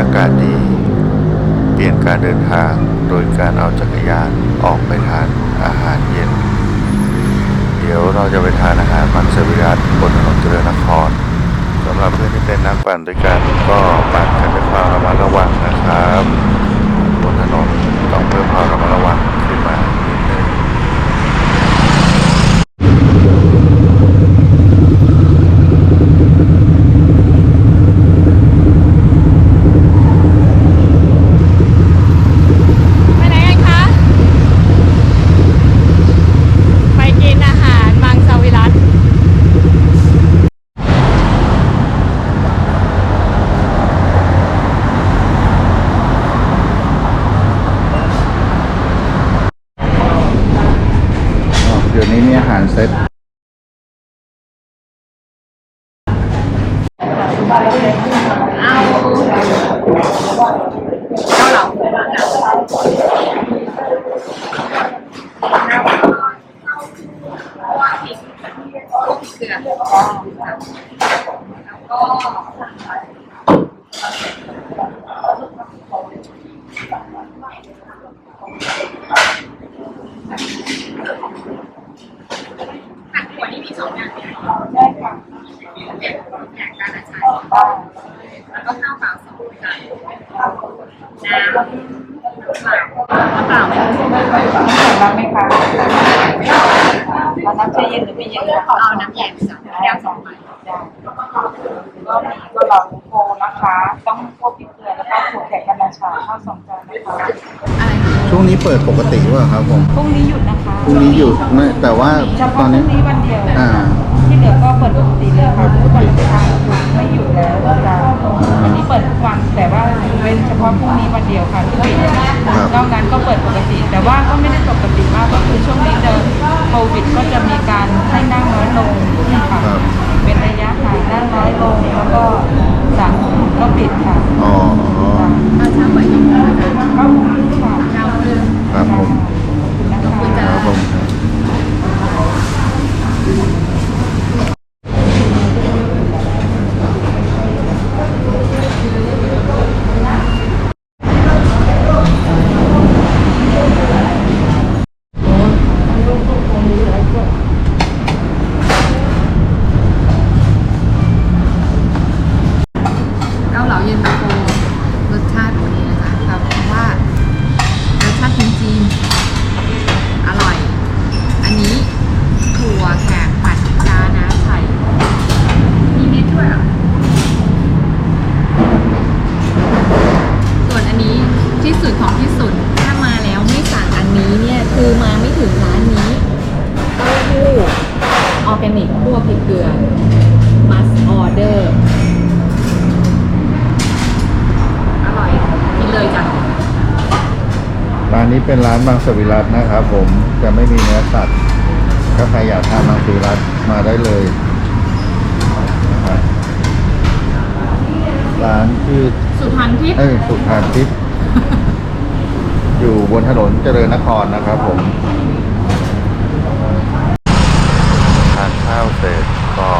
อากาศดี เปลี่ยนการเดินทางโดยการเอาจักรยานออกไปทานอาหารเย็น เดี๋ยวเราจะไปทานอาหารมังสวิรัตบนถนนเจริญนครสำหรับเพื่อนที่เป็นนักปั่นด้วยกันก็ปนกันด้วยความระมัดระวังนะครับ บนถนนต้องเพิ่มความระมัดระวังขึ้นมานิดนึง ไปไหนกันคะ ไปกินอาหารมังสวิรัต เดี๋ยวนี้มีอาหารเซต เกลือแล้วก็ผั สองอย่างเนี่ยได้ค่ะอย่างการอาชัยแล้วก็ข้าวเปล่าสองจานน้ำเปล่าเปล่าไหมรับไหมคะเอาน้ำชาเย็นหรือไม่เย็นเอาน้ำแยมสองแก้วสองใบได้ก็มีก็หลอดโฟนะคะต้อง นี้เปิดปกติว่าครับผมพรุ่งนี้หยุดนะคะพรุ่งนี้หยุดไม่แต่ว่าเฉตอพาะนพรุ่นี้งนี้วันเดียวอ่า ที่เหลือก็เปิดปกติเลยค่ะเปิดปกติ วันทางไม่หยุดแล้วจ้ะวันนี้เปิดทุกวันแต่ว่าเป็นเฉพาะพรุ่งนี้วันเดียวค่ะที่ปิดนอกนั้นก็เปิดปกติ แต่ว่าก็ไม่ได้ปกติมากก็คือช่วงนี้เดินโควิดก็จะมีการให้นั่งน้อยลงค่ะครับ เป็นระยะห่างนั่งน้อยลงแล้วก็สั่งก็ปิดค่ะ อ๋อ ตอนเช้าเปิดกี่โมงคะ ก็พรุ่งนี้ค่ะ เก้าครึ่ง ครับผม ขอบคุณนะ ค คะ รับผม เก้าเหลาเย็นตาโฟรสชาติวันนี้นะคะแบบว่ารสชาติจีนๆอร่อย อันนี้ถั่วแขกผัดจานะไข่มีเม็ดด้วยเหรอส่วนอันนี้ที่สุดของที่สุด ถ้ามาแล้วไม่สั่งอันนี้เนี่ย คือมาไม่ถึงร้านนี้เต้าหู้ออร์แกนิกคั่วพริกเกลือ must order อร่อย กินเลยจ้ะ ร้านนี้เป็นร้านมังสวิรัตนะครับผมจะไม่มีเนื้อสัตว์ถ้าใครอยากทานมังสวิรัตมาได้เลยนะครับร้านชื่อสุพรรณทิพย์เอ้ยสุพรรณทิพย์ อยู่บนถนนเจริญนครนะครับผมทานข้าวเสร็จก็